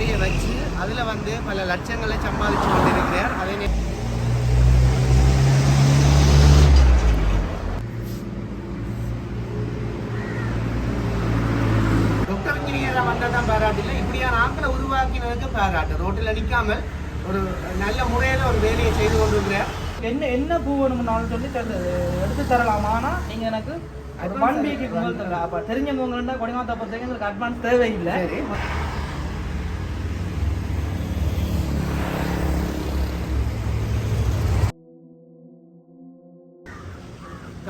கடையை வச்சு அதில் வந்து பல லட்சங்களை சம்பாதிச்சு கொண்டிருக்கிறார். அதே நே- டாக்டர் இன்ஜினியராக வந்தால் தான் பாராட்டு இல்லை இப்படியான ஆட்களை உருவாக்கினதுக்கு பாராட்டு. ரோட்டில் நிற்காமல் ஒரு நல்ல முறையில் ஒரு வேலையை செய்து கொண்டிருக்கிறார். என்ன என்ன பூ வேணும்னாலும் சொல்லி எடுத்து தரலாம். ஆனா நீங்க எனக்கு ஒன் வீக்கு முதல் தரலாம். அப்ப தெரிஞ்சவங்க கொடிமாத்தா பொறுத்தவரைக்கும் எங்களுக்கு அட்வான்ஸ் தேவையில்லை.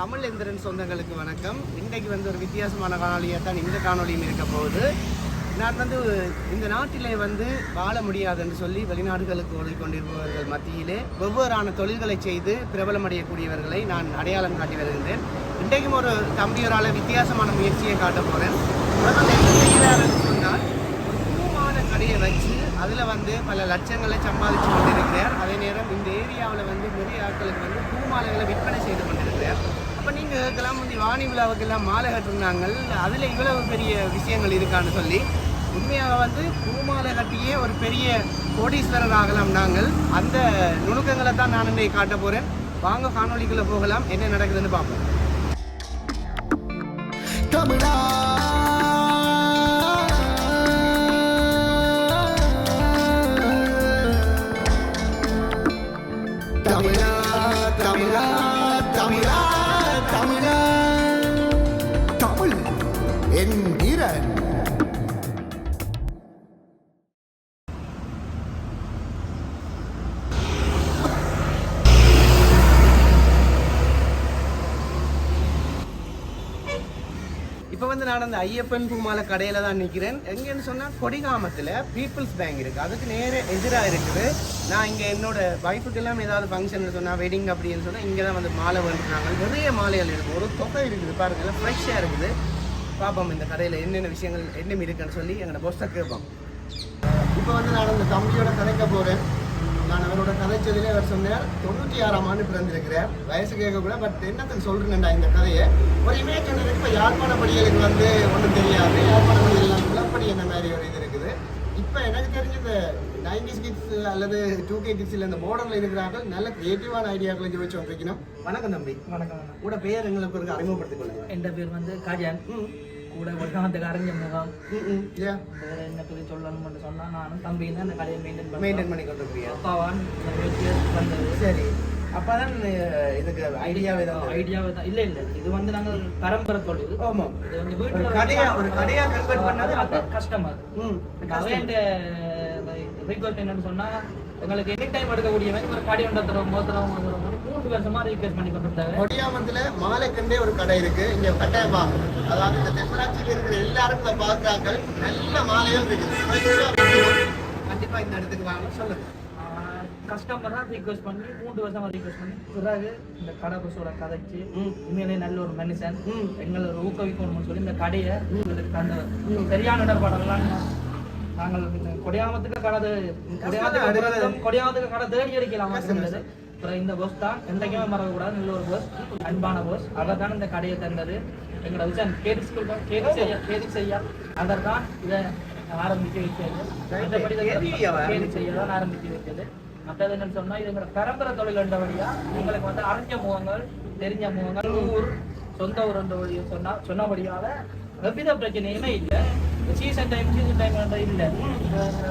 தமிழ் எந்திரன் சொந்தங்களுக்கு வணக்கம். இன்றைக்கு வந்து ஒரு வித்தியாசமான காணொலியாக தான் இந்த காணொலியும் இருக்க போகுது. நான் வந்து இந்த நாட்டிலே வந்து வாழ முடியாதுன்னு சொல்லி வெளிநாடுகளுக்கு ஓடிக்கொண்டிருப்பவர்கள் மத்தியிலே வெவ்வேறான தொழில்களை செய்து பிரபலமடையக்கூடியவர்களை நான் அடையாளம் காட்டி வருகின்றேன். இன்றைக்கும் ஒரு தம்பியோரால் வித்தியாசமான முயற்சியை காட்ட போகிறேன் சொன்னால் பூமான கடையை வச்சு அதில் வந்து பல லட்சங்களை சம்பாதிச்சு கொண்டிருக்கிறார். அதே நேரம் இந்த ஏரியாவில் வந்து நிறைய ஆட்களுக்கு வந்து பூமாலைகளை விற்பனை செய்து கொண்டிருக்கிறார். அப்போ நீங்கள் கேட்கலாம் வந்து வாணி விழாவுக்கெல்லாம் மாலை கட்டிருந்தாங்க அதில் இவ்வளவு பெரிய விஷயங்கள் இருக்கான்னு சொல்லி உண்மையாக வந்து பூமாலை கட்டியே ஒரு பெரிய கோடீஸ்வரர் ஆகலாம் நாங்கள். அந்த நுணுக்கங்களை தான் நான் இன்றைக்கு காட்ட போகிறேன் வாங்க காணொளிக்குள்ளே போகலாம். என்ன நடக்குதுன்னு பார்ப்போம். இப்போ வந்து நான் அந்த ஐயப்பன் பூமாலை கடையில் தான் நிற்கிறேன் எங்கேன்னு சொன்னால் கொடிகாமத்தில் பீப்புள்ஸ் பேங்க் இருக்குது அதுக்கு நேர எதிராக இருக்குது. நான் இங்கே என்னோட ஒய்ஃபுக்கெல்லாம் ஏதாவது ஃபங்க்ஷன் சொன்னால் வெட்டிங் அப்படின்னு சொன்னால் இங்கே தான் வந்து மாலை வந்துருக்காங்க நிறைய மாலைகள் இருக்குது ஒரு தொகை இருக்குது பாருங்க. எல்லாம் ஃப்ரெஷ்ஷாக இருக்குது. பார்ப்போம் இந்த கடையில் என்னென்ன விஷயங்கள் என்ன இருக்குன்னு சொல்லி எங்களோட போஸ்ட்டை கேட்போம். இப்போ வந்து நான் அந்த தம்பியோட கதைக்க போகிறேன் நான் அவரோட கதைச்சதிலே அவர் சொன்னார் தொண்ணூற்றி ஆறாம் ஆண்டு பிறந்திருக்கிறார் வயசு கேட்கக்கூட பட் என்னத்துக்கு சொல்கிறேன்டா இந்த கதையை? ஒரு இமேஜ் ஒன்று இப்போ யாழ்ப்பாண படிகளுக்கு வந்து ஒன்றும் தெரியாது. யாழ்ப்பாண படிகள் குளப்படி என்ன மாதிரி ஒரு இது இருக்குது? இப்போ எனக்கு தெரிஞ்ச இந்த நைன்டிஸ் கிட்ஸ் அல்லது டூ கே கிட்ஸில் இந்த மாடலில் இருக்கிறார்கள் நல்ல கிரியேட்டிவான ஐடியாக்களை வச்சு வந்திருக்கணும். வணக்கம் தம்பி. வணக்கம். கூட பேர் எங்களுக்கு அறிமுகப்படுத்திக் கொள்ளுங்க. என் பேர் வந்து காஜான். கூட கொடிமாத்துக்கு அறிஞ்ச முகம் ம் ம். ஏ வேற என்ன சொல்லி சொல்லணும்னு சொன்னா நானும் தம்பி தான் இந்த கடையை மெயின்டைன் மெயின்டைன் பண்ணி கொண்டிருக்கிறீங்க. அப்பாவான் இந்த முயற்சியை வந்தது. சரி. அப்பதான் இதுக்கு ஐடியாவே தான் ஐடியாவே தான். இல்ல இல்ல. இது வந்து நாங்கள் பரம்பரை தொழில். ஆமா. இது வந்து வீட்டுல கடையா ஒரு கடையா கன்வெர்ட் பண்ணது அது கஸ்டமர் ம். அவன் ரிக்வெஸ்ட் என்னன்னு சொன்னா எங்களுக்கு எனி டைம் எடுக்கக்கூடியவன் ஒரு கடை ஒன்றை தரோம் மோத்திரம் கொடியாமத்துல மாலைக்கண்டே ஒரு கடை இருக்கு. இங்க கட்டாயமா அதாவது இந்த தென்மராட்சியில் இருக்கிற எல்லாரும் இதை பார்க்கறாங்க நல்ல மாலைகள் இருக்குது கண்டிப்பா இந்த இடத்துக்கு வாங்க. சொல்லுங்க. கஸ்டமர் தான் ரிக்வெஸ்ட் பண்ணி மூன்று வருஷமா ரிக்வெஸ்ட் பண்ணி பிறகு இந்த கடை பசோட கதைச்சு. உண்மையிலே நல்ல ஒரு மனுஷன். எங்களை ஒரு ஊக்குவிக்கணும்னு சொல்லி இந்த கடையை எங்களுக்கு அந்த சரியான இடர்பாடெல்லாம் நாங்கள் கொடியாமத்துக்கு கடை கொடியாமத்துக்கு கடை தேடி அடிக்கலாம் அப்புறம் இந்த பஸ் தான். என்றைக்குமே மறக்கக்கூடாது. நல்ல ஒரு பஸ் அன்பான பஸ் அவர் தான் இந்த கடையை தந்தது எங்களோட விஷயம் கேட்டு ஸ்கூல் கேட்டு செய்ய கேட்டு செய்ய. அவர் தான் இதை ஆரம்பிக்க வைத்தது. செய்ய தான் ஆரம்பித்து வைத்தது. மற்றது என்னன்னு சொன்னா இது எங்களோட பரம்பரை தொழில் என்றபடியா எங்களுக்கு வந்து அறிஞ்ச முகங்கள் தெரிஞ்ச முகங்கள் ஊர் சொந்த ஊர் என்றபடியா சொன்னா சொன்னபடியால எவ்வித பிரச்சனையுமே இல்லை. சீசன் டைம் சீசன் டைம் இல்ல.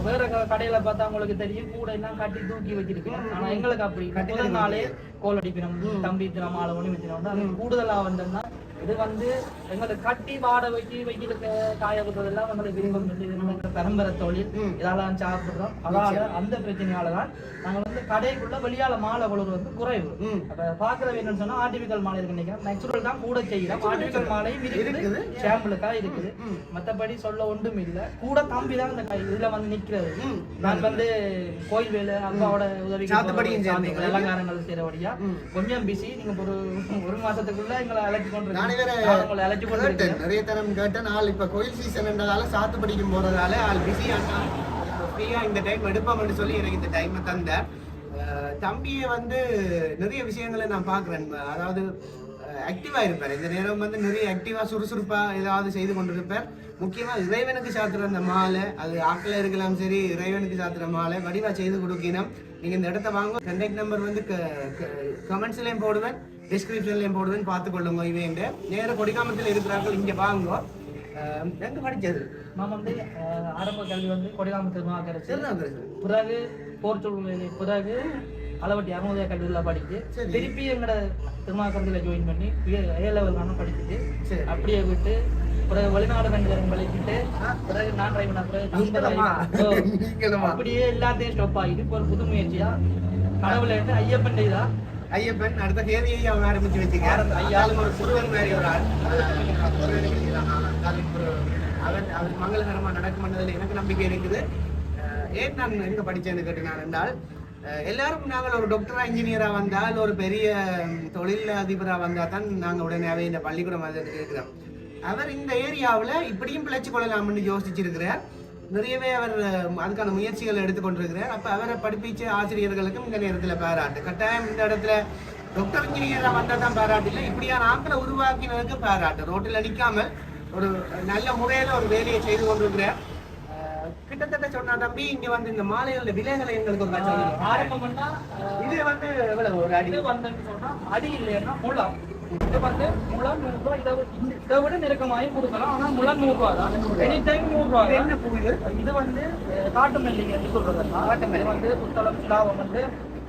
வேற க- கடையில பார்த்தா உங்களுக்கு தெரியும். கூட எல்லாம் கட்டி தூக்கி வச்சிருக்கேன் ஆனா எங்களுக்கு அப்படி. முதல் நாளே கோல் அடிக்கணும் தம்பி தினம் ஆளை ஒண்ணு வச்சினோம் அது கூடுதலா வந்தோம்னா இது வந்து எங்களுக்கு கட்டி வாட வச்சு வெயிலுக்கு காய வைக்கிறதெல்லாம் எங்களுக்கு விரும்பம் பரம்பரை தொழில். இதெல்லாம் சாப்பிடுறோம் அதால அந்த பிரச்சனையால தான் நாங்க வந்து கடைக்குள்ள வெளியால மாலை வளர்வு வந்து குறைவு. அப்ப பாக்குறது என்னன்னு சொன்னா ஆர்டிபிக்கல் மாலை இருக்கு நினைக்கிறேன் நேச்சுரல் தான் கூட செய்யறோம் ஆர்டிபிக்கல் மாலையும் இருக்குது. சாம்பிளுக்கா இருக்குது. மத்தபடி சொல்ல ஒன்றும் இல்ல கூட தம்பி தான் இந்த கை- இதுல வந்து நிக்கிறது. நான் வந்து கோயில் வேலை அப்பாவோட உதவி. அலங்காரங்கள் செய்யறபடியா. கொஞ்சம் பிஸி நீங்க ஒரு ஒரு மாசத்துக்குள்ள எங்களை அழைச்சு கொண்டு வேற நிறைய தரம் கேட்டேன் ஆள் இப்ப கோயில் சீசன்ன்றதால சாத்து படிக்கும் போறதால ஆள் பிஸியான ஃப்ரீயா இந்த டைம் எடுப்போம்னு சொல்லி எனக்கு இந்த டைமை தந்தேன் தம்பியை வந்து நிறைய விஷயங்களை நான் பார்க்குறேன். அதாவது ஆக்டிவா இருப்பார். இந்த நேரம் வந்து நிறைய ஆக்டிவா சுறுசுறுப்பா ஏதாவது செய்து கொண்டிருப்பார். முக்கியமா இறைவனுக்கு சாத்துற அந்த மாலை அது ஆக்கில் இருக்கலாம் சரி இறைவனுக்கு சாத்துற மாலை வடிவா செய்து கொடுக்கணும். நீங்க இந்த இடத்த வாங்க. கண்டெக்ட் நம்பர் வந்து கமெண்ட்ஸ்லயும் போடுவேன். டிஸ்கிரிப்ஷன்லயும் போடுவேன் பார்த்து கொள்ளுங்க இவங்க. நேர கொடிக்காமத்தில் இருக்கிறார்கள் இங்க வாங்க. எங்க படிச்சது? நான் வந்து ஆரம்ப கல்வி வந்து கொடிகாம திருமாக்கரசு திருநாவுக்கரசு. பிறகு போர்ச்சொல் பிறகு அளவட்டி அறுநூதய கல்லூரியில் படிச்சு. திருப்பி எங்கட திருமாக்கரத்தில் ஜாயின் பண்ணி ஏ லெவல் நானும் படிச்சுட்டு சரி. அப்படியே விட்டு பிறகு வெளிநாடு கண்டிப்பாக படிச்சுட்டு பிறகு நான் ட்ரை பண்ண பிறகு? அப்படியே எல்லாத்தையும் ஸ்டாப் ஆகிட்டு இப்போ ஒரு புது முயற்சியா? கடவுளை ஐயப்பன் இதா ஐயப்பன் அடுத்த தேதியை அவன் ஆரம்பிச்சு வச்சுக்க ஐயாலும் ஒரு சிறுவன் மாதிரி ஒரு ஆள் அவன் அவன் மங்களகரமா நடக்கும் என்பதில் எனக்கு நம்பிக்கை இருக்குது. ஏன் நான் எங்க படிச்சேன்னு கேட்டுனான் என்றால் எல்லாரும் நாங்கள் ஒரு டாக்டரா இன்ஜினியரா வந்தால் ஒரு பெரிய தொழில் அதிபரா வந்தா தான் நாங்கள் உடனேவே இந்த பள்ளிக்கூடம் வந்து இருக்கிறோம் அவர் இந்த ஏரியாவில் இப்படியும் பிழைச்சு கொள்ளலாம்னு யோசிச்சிருக்கிறார். நிறையவே அவர் அதுக்கான முயற்சிகள் எடுத்துக்கொண்டிருக்கிறார். அப்ப அவரை படிப்பிச்ச ஆசிரியர்களுக்கும் இந்த நேரத்துல பாராட்டு. கட்டாயம் இந்த இடத்துல டாக்டர் இன்ஜினியரா வந்தா தான் பாராட்டு. இல்லை இப்படியான ஆட்களை உருவாக்கினதுக்கு பாராட்டு. ரோட்டில் நிக்காமல் ஒரு நல்ல முறையில ஒரு வேலையை செய்து கொண்டிருக்கிறார். கிட்டத்தட்ட சொன்னா தம்பி இங்க வந்து இந்த மாலையோட விலைகளை எங்களுக்கு ஒரு. ஆரம்பம் இது வந்து எவ்வளவு? ஒரு அடி. வந்துன்னு சொன்னா அடி இல்லைன்னா முழம் இது வந்து முழம் நூறு இதை இதை விட நெருக்கமாயும் கொடுக்கலாம் ஆனா முழம் நூறு தான் எனி டைம் நூறு ரூபாய் இது என்ன பூ இது இது வந்து காட்டு மல்லிகை என்று சொல்றது காட்டு மல்லி வந்து புத்தளம் சிலாவம் வந்து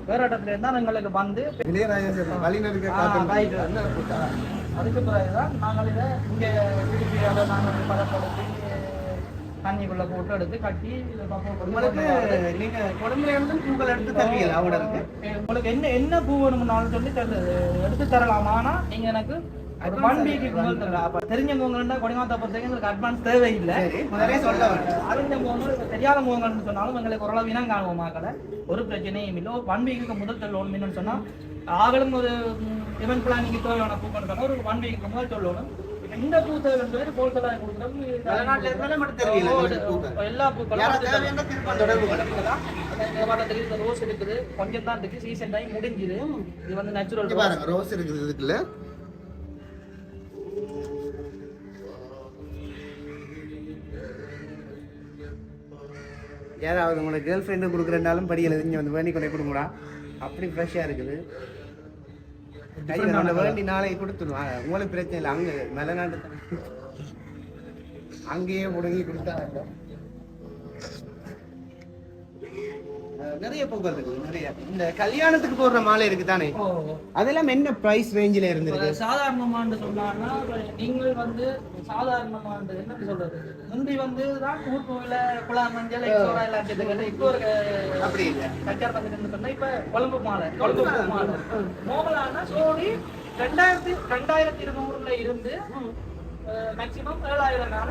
வேற இடத்துல இருந்தா எங்களுக்கு வந்து இளையராஜா வழிநடுக்க ஆ, right. அதுக்கு பிறகுதான் நாங்கள் இதை இங்க திருப்பி அதை நாங்கள் பதப்படுத்தி தண்ணிக்குள்ள போட்டு எடுத்து கட்டி உங்களுக்கு நீங்க குழந்தைல இருந்து பூக்கள் எடுத்து தருவீங்களா அவட இருக்கு? உங்களுக்கு என்ன என்ன பூ வேணும்னாலும் சொல்லி எடுத்து தரலாம்? ஆனா நீங்க எனக்கு ஒன் வீக்கு தரலாம். அப்ப தெரிஞ்சவங்க கொடிமாத்தா பொறுத்தவரைக்கும் எங்களுக்கு அட்வான்ஸ் தேவையில்லை. முதலே சொல்ல வேண்டும். அறிஞ்ச முகங்கள் இப்ப தெரியாத முகங்கள்னு சொன்னாலும் எங்களுக்கு ஓரளவு இனம் காணுவோம் மக்களை ஒரு பிரச்சனையும் இல்லை. ஒன் வீக்குக்கு முதல் சொல்லணும் சொன்னா ஆகலும் ஒரு இவன் பிளானிங் தேவையான சொன்னா ஒரு ஒன் வீக்கு முதல் சொல்லணும் இப்ப இந்த பூ தேவைன்றது போல்சலா வெளிநாட்டுல இருந்தாலும் மட்டும் தருவீங்களா இந்த பூக்கள்? கொடுக்குறோம் எல்லா பூக்களும் தொடர்பு. இந்த ரோஸ் இருக்குது. கொஞ்சம் தான் இருக்கு. சீசன் டைம் முடிஞ்சுது. இது வந்து நேச்சுரல் பாருங்க ரோஸ் இருக்குது இதுக்குள்ள. யாராவது உங்களோட கேர்ள் ஃப்ரெண்டு கொடுக்குறனாலும் படியில் இங்கே வந்து வேண்டி கொண்டு கொடுங்கடா. அப்படி ஃப்ரெஷ்ஷாக இருக்குது. வேண்டி நாளைக்கு கொடுத்துருவாங்க உங்களுக்கு பிரச்சனை இல்லை. அங்கே மலைநாட்டு அங்கேயே முடங்கி கொடுத்தா நிறைய பூக்கள் இருக்குது நிறைய. இந்த கல்யாணத்துக்கு போடுற மாலை இருக்கு தானே அதெல்லாம் என்ன பிரைஸ் ரேஞ்சில் இருந்திருக்கு? சாதாரணமான்னு இப்ப நீங்கள் வந்து சாதாரணமானது என்ன சொல்றது? முந்தி வந்து தான் ஊர் கோவில குழா மஞ்சள் எக்ஸோரா சேர்த்துக்கிட்டு இப்போ ஒரு அப்படி இல்லை. கச்சார் பக்கத்துல சொன்னா இப்ப கொழும்பு மாலை கொழும்பு மாலை. மோகலானா சோடி ரெண்டாயிரத்தி ரெண்டாயிரத்தி இருநூறுல இருந்து மேக்சிமம் ஏழாயிரம் நாள்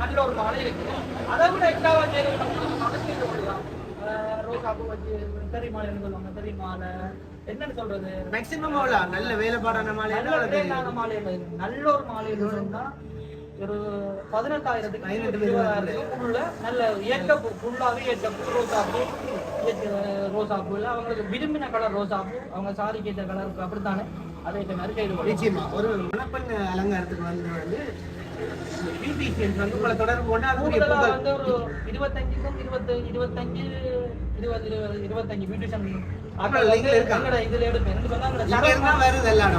நல்ல ஒரு மாலை இருக்கு அதை விட எக்ஸ்ட்ராவா செய்யணும் ரோசா பூ வச்சு மாலைன்னு சொல்லுவாங்க மாலை என்னன்னு சொல்றது மேக்ஸிமம் அவ்வளோ நல்ல வேலைப்பாடான மாலை நல்ல தெரியும் நல்ல ஒரு மாலையில இருந்தா ஒரு பதினெட்டாயிரத்துக்கு பதினெட்டு இருபதாயிரத்துக்கு உள்ள நல்ல இயற்கை பூ ஃபுல்லாவே இயற்கை பூ ரோசா பூ இயற்கை ரோசா பூ இல்ல அவங்களுக்கு விரும்பின கலர் ரோசா பூ. அவங்க சாரிக்கு ஏற்ற கலர் அப்படித்தானே? அதை பண்ணி நிச்சயமா. ஒரு மணப்பெண் அலங்காரத்துக்கு வந்து உங்களை தொடர்பு கொண்டு அதுக்குரிய ஒரு இருபத்தஞ்சு இருபது இருபது இருபத்தஞ்சு பியூட்டிஷன் இதுல எடுப்பேன் வருது எல்லாம்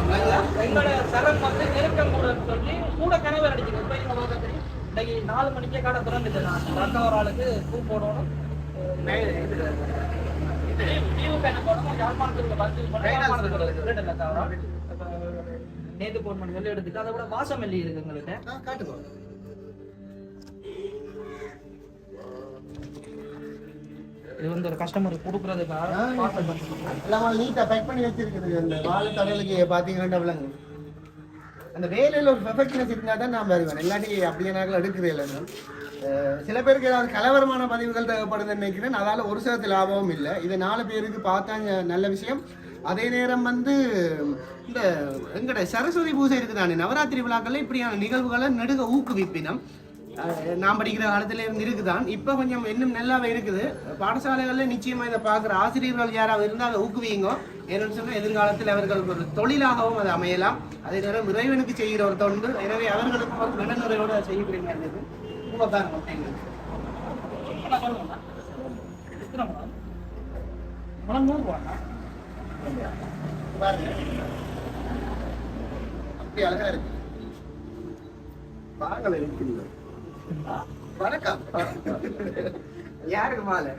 எங்களோட சரம் வந்து நெருக்கம் சொல்லி கூட கனவு அடிச்சுக்கணும் இப்போ இந்த இன்னைக்கு நாலு மணிக்கே கடை திறந்துட்டு நான் அக்கா ஒரு ஆளுக்கு பூ போடணும் லீவு பேன போடணும் யாழ்ப்பாணத்துக்கு ரெண்டு இல்லை அக்கா ஒரு ஆள். இப்ப நேத்து போன் பண்ணி சொல்லி எடுத்துட்டு அதை விட வாசமல்லி இருக்கு எங்கள்கிட்ட. காட்டுங்க. இது வந்து ஒரு கஸ்டமருக்கு கொடுக்கறதுக்காக எல்லாம் நீட்டா பேக் பண்ணி வச்சிருக்குது அந்த வாழை தடலுக்கு பாத்தீங்கன்னா விளங்கு அந்த வேலையில ஒரு பெர்ஃபெக்ட்னஸ் இருந்தா தான் நான் வருவேன். இல்லாட்டி அப்படியே நாங்கள் எடுக்கிறே இல்லை சில பேருக்கு ஏதாவது கலவரமான பதிவுகள் தேவைப்படுதுன்னு நினைக்கிறேன். அதால ஒரு சிலத்து லாபமும் இல்லை. இது நாலு பேருக்கு பார்த்தாங்க நல்ல விஷயம். அதே நேரம் வந்து இந்த எங்கட சரஸ்வதி பூஜை இருக்குதானே? நவராத்திரி விழாக்கள்ல இப்படியான நிகழ்வுகளை நெடுக ஊக்குவிப்பினம். நாம் நான் படிக்கிற காலத்துல இருந்து இருக்குதான். இப்போ கொஞ்சம் இன்னும் நல்லாவே இருக்குது. பாடசாலைகளில் நிச்சயமா இதை பார்க்குற ஆசிரியர்கள் யாராவது இருந்தால் அதை ஊக்குவிங்க ஏன்னு சொன்னால் எதிர்காலத்தில் அவர்கள் ஒரு தொழிலாகவும் அது அமையலாம். அதே நேரம் இறைவனுக்கு செய்கிற ஒரு தொண்டு. எனவே அவர்களுக்கு ஒரு மனநிறைவோடு செய்யக்கூடிய மாதிரி இருக்கு உங்க பாருங்க. அப்படி அழகா இருக்கு. பாகல இருக்குது வணக்கம். யாருக்கு மாலை?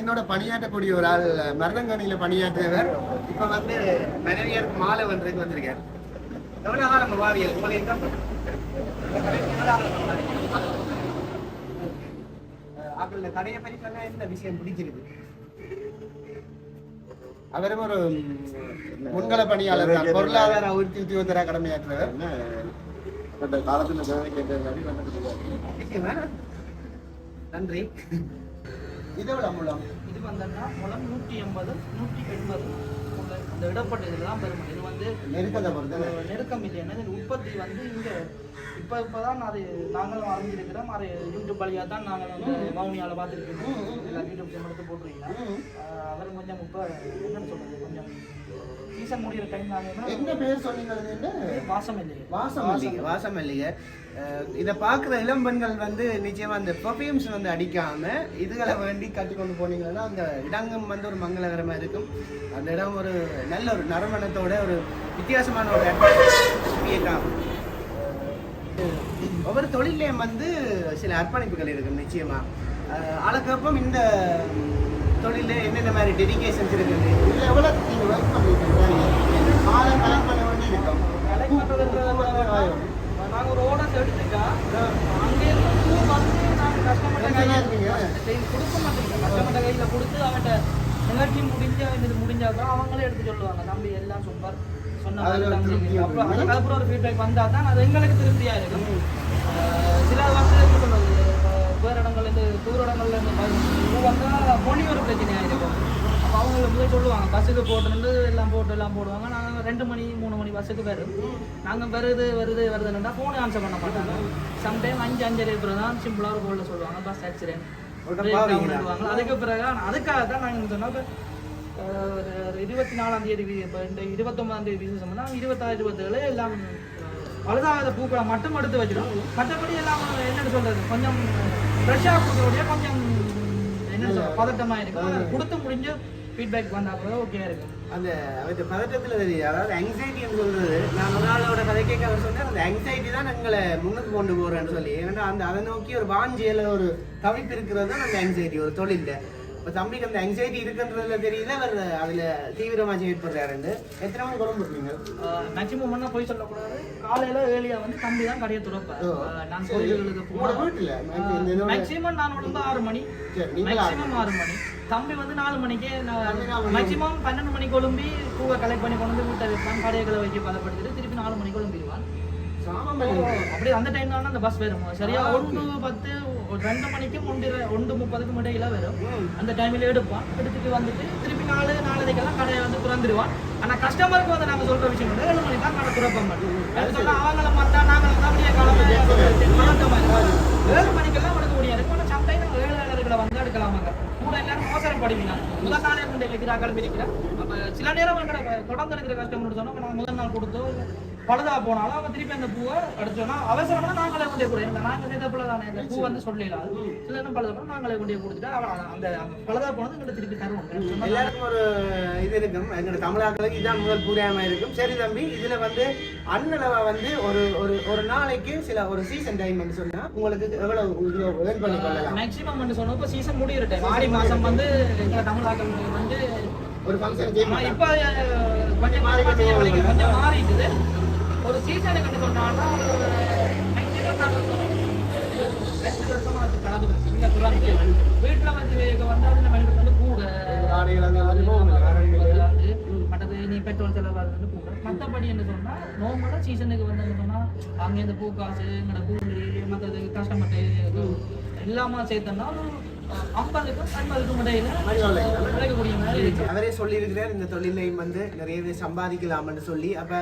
என்னோட பணியாற்றக்கூடிய ஒரு ஆள். மருதங்கணியில பணியாற்றியவர். இப்ப வந்து மனைவியருக்கு மாலை வந்ததுக்கு வந்திருக்காரு. எவ்வளவு உங்களை அவங்கள கடையை பற்றி சொன்னா என்ன விஷயம் பிடிச்சிருக்கு? அவரும் ஒரு முன்கள பணியாளர் தான். பொருளாதார அபிவிருத்தி உத்தியோகத்தர நிச்சயமா. நன்றி. இது எவ்வளவு மூலம் இது வந்தோம்னா மூலம் நூற்றி எண்பது நூற்றி எண்பது. அந்த இடப்பட்ட இதெல்லாம் பெருமை. இது வந்து நெருக்கம் இல்லைன்னா உற்பத்தி வந்து இங்க இப்ப இப்பதான் அது நாங்களும் அறிஞ்சிருக்கிறோம். அது யூடியூப் வழியா தான் நாங்கள் வந்து மௌனியால பார்த்துருக்கோம் எல்லாம் யூடியூப் சேனல் எடுத்து போட்டுருக்கீங்க அவரும் கொஞ்சம் இப்ப என்னன்னு சொல்றது கொஞ்சம் சீசன் முடிகிற டைம் என்ன பேர் சொன்னீங்க என்ன வாசம் இல்லையே வாசம் இல்லைங்க வாசம் அஹ் இதை பார்க்குற இளம் பெண்கள் வந்து நிச்சயமா அந்த பர்ஃப்யூம்ஸ் வந்து அடிக்காம இதுகளை வேண்டி கட்டி கொண்டு போனீங்கன்னா அந்த இடங்கும் வந்து ஒரு மங்களகரமா இருக்கும். அந்த இடம் ஒரு நல்ல ஒரு நறுமணத்தோட ஒரு வித்தியாசமான ஒரு இயக்கம். ஒவ்வொரு தொழிலையும் வந்து சில அர்ப்பணிப்புகள் இருக்கு நிச்சயமா. அஹ் அதுக்கப்புறம் இந்த தொழில என்னென்ன மாதிரி டெடிகேஷன்ஸ் இருக்குது? இதுல எவ்வளவு நீங்க ஒர்க் பண்ணிருக்கீங்க? மாலை கலெக்ட் பண்ண வேண்டி இருக்கும் கலெக்ட் ஒரு ஓடர்ஸ் எடுத்துட்டா அங்கே பூ வந்து நாங்க கஸ்டமர்ட்ட கையில சரி, கொடுக்க மாட்டேங்க. கஸ்டமர்ட்ட கையில கொடுத்து அவன்கிட்ட நிகழ்ச்சி முடிஞ்ச இது முடிஞ்சாதான் அவங்களே எடுத்து சொல்லுவாங்க. தம்பி எல்லாம் சூப்பர் சொன்ன அதுல ஒரு மாதிரி தம்பி. திருப்தி அப்புறம் வரும். அதுக்கப்புறம் ஒரு ஃபீட்பேக் வந்தா தான் அது எங்களுக்கு திருப்தியா இருக்கும். சில வந்து ஆஹ் வேற இருந்து இடங்கள்ல இருந்து ப- பூ மொழி ஒரு பிரச்சனை இருக்கும் அப்போ அவங்க முதல் சொல்லுவாங்க பஸ்ஸுக்கு போட்டுருந்து எல்லாம் போட்டு எல்லாம் போடுவாங்க நாங்கள் ரெண்டு மணி மூணு மணி பஸ்ஸுக்கு வரும் நாங்கள் வருது வருது வருதுன்னா ஃபோனை ஆன்சர் பண்ண மாட்டாங்க சம்டைம் அஞ்சு அஞ்சரை அப்புறம் தான் சிம்பிளாக ஒரு கோல்ல சொல்லுவாங்க பஸ் ஆக்சிடென்ட் அதுக்கு பிறகு அதுக்காக தான் நாங்கள் சொன்னால் ஒரு ஒரு இருபத்தி நாலாம் தேதி இப்போ இந்த இருபத்தொம்பதாம் தேதி விசேஷம் இருபத்தாறு இருபத்தேழு எல்லாம் பழுதாகாத பூக்களை மட்டும் எடுத்து வச்சிடும் மற்றபடி எல்லாம் என்னன்னு சொல்கிறது கொஞ்சம் ஃப்ரெஷ்ஷாக கொடுக்கக்கூடிய கொஞ்சம் என்ன சொல்றது பதட்டமா இருக்கும் அதை கொடுத்து முடிஞ்சு ஃபீட்பேக் வந்தா கூட ஓகே இருக்கும் அந்த அவருக்கு பதட்டத்துல தெரியுது. அதாவது anxiety-ன்னு சொல்றது. நான் ஒரு ஆளோட கதை கேட்க அவர் சொன்னார் அந்த anxiety தான் எங்களை முன்னுக்கு கொண்டு போறேன்னு சொல்லி. ஏன்னா அந்த அதை நோக்கி ஒரு வாஞ்சியில ஒரு தவிப்பு இருக்கிறது தான் அந்த anxiety ஒரு தொழில்ல. இப்போ தம்பிக்கு அந்த anxiety இருக்குன்றதுல தெரியுது அவர் அதுல தீவிரமா செயற்படுறாருன்னு எத்தனை மணி குழம்பு இருக்கீங்க மேக்ஸிமம் என்ன போய் சொல்லக்கூடாது? காலையில ஏழியா வந்து தம்பி தான் கடையை துறப்பேன் நான். கோயில்களுக்கு வீட்டுல? மேக்ஸிமம் நான் வந்து ஆறு மணி. மேக்ஸிமம் ஆறு மணி. தம்பி வந்து நாலு மணிக்கே. மேக்ஸிமம் பன்னெண்டு மணிக்கு ஒழும்பி பூவை கலெக்ட் பண்ணி கொண்டு வந்து வீட்டை வைப்பான். கடைகளை வச்சு பதப்படுத்திட்டு திருப்பி நாலு மணிக்கு பண்ணி அப்படியே அந்த டைம் தான் அந்த பஸ் வரும். சரியா ஒன்று பத்து ரெண்டு மணிக்கும் ஒன்று ஒன்று முப்பதுக்கும் இடையில வரும். அந்த டைம்ல எடுப்பான் எடுத்துட்டு வந்துட்டு திருப்பி நாலு நாலரைக்கெல்லாம் கடையை வந்து திறந்துடுவான் ஆனா கஸ்டமருக்கு வந்து நாங்க சொல்ற விஷயம் வந்து ஏழு மணி தான் கடை திறப்ப மாட்டோம் சொன்னா அவங்கள பார்த்தா நாங்க வந்து அப்படியே கிளம்ப ஏழு மணிக்கெல்லாம் எடுக்க முடியாது. ஆனா சம்டைம் நாங்க ஏழு ஏழரைகளை வந்து எடுக்கலாமாங்க கூட எல்லாரும் அவசரப்படுவீங்க. முதல் நாளே கொண்டு இருக்கிறா கிளம்பி இருக்கிறா அப்ப சில நேரம் கடை தொடர்ந்து இருக்கிற கஸ்டமர் சொன்னா நாங்க முதல் நாள் கொடுத்தோ இல்ல பழுதா போனாலும் அவங்க திருப்பி அந்த பூவை அடிச்சோம்னா அவசரம்னா நாங்களே கொண்டே கொடுவோம் நாங்க செய்த போல தானே இந்த பூ வந்து சொல்லலாம் சில நேரம் பழுதா போனா நாங்களே கொண்டே கொடுத்துட்டு அவன் அந்த பழுதா போனது எங்களை திருப்பி தருவோம். சொன்னா எல்லாருக்கும் ஒரு இது இருக்கும். எங்களோட தமிழாக்களுக்கு இதான் முதல் புரியாம இருக்கும். சரி தம்பி இதுல வந்து அண்ணளவா வந்து ஒரு ஒரு ஒரு நாளைக்கு சில ஒரு சீசன் டைம் வந்து சொன்னா உங்களுக்கு எவ்வளவு ஏர்ன் பண்ணி கொள்ளலாம்? மேக்ஸிமம் வந்து சொன்னோம் இப்போ சீசன் முடியிற டைம் ஆடி மாசம் வந்து எங்க தமிழாக்கள் வந்து ஒரு ஃபங்க்ஷன் இப்ப கொஞ்சம் மாறி. கொஞ்சம் மாறிட்டுது. ஒரு சீசனுக்கு சொன்னாலும் ஒரு ரெண்டு வருஷமா அது கலந்து துறந்து வீட்டுல வந்து இங்க வந்து வந்து கூட. மற்றது நீ பெட்ரோல் செலவு வந்து கூட. மற்றபடி என்ன சொன்னா நார்மலா சீசனுக்கு வந்து என்ன சொன்னா அங்கே இந்த பூ காசு எங்களோட கூலி மற்றது கஸ்டமர் எல்லாமே சேர்த்தோம்னா அவரே சொல்லியிருக்கிறார் இந்த தொழிலையும் வந்து நிறையவே சம்பாதிக்கலாம்னு சொல்லி. அப்ப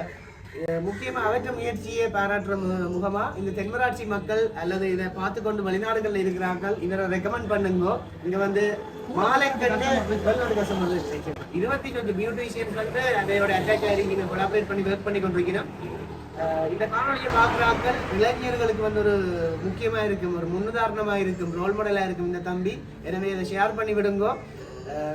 அஹ், முக்கியமா அவற்ற முயற்சியை பாராட்டுற முகமா? இந்த தென்மராட்சி மக்கள் அல்லது இதை பார்த்து கொண்டு வெளிநாடுகளில் இருக்கிறார்கள் இவரை ரெக்கமெண்ட் பண்ணுங்க. இங்க வந்து மாலை இருபத்தி கொஞ்சம் பியூட்டிஷியன்ஸ் வந்து அதையோட அட்டாச் ஆகி கொலாபரேட் பண்ணி ஒர்க் பண்ணி கொண்டிருக்கிறோம் அஹ், இந்த காணொலியை பார்க்குறாக்கள் இளைஞர்களுக்கு வந்து ஒரு முக்கியமா இருக்கும் ஒரு முன்னுதாரணமா இருக்கும் ரோல் மாடலா இருக்கும் இந்த தம்பி. எனவே இதை ஷேர் பண்ணி விடுங்க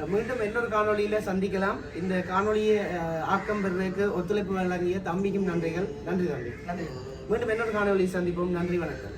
மீண்டும் இன்னொரு காணொளியில சந்திக்கலாம். இந்த காணொளியை அஹ், ஆக்கம் பெறுவதற்கு ஒத்துழைப்பு வழங்கிய தம்பிக்கும் நன்றிகள். நன்றி தம்பி. நன்றி. மீண்டும் இன்னொரு காணொளியை சந்திப்போம். நன்றி வணக்கம்.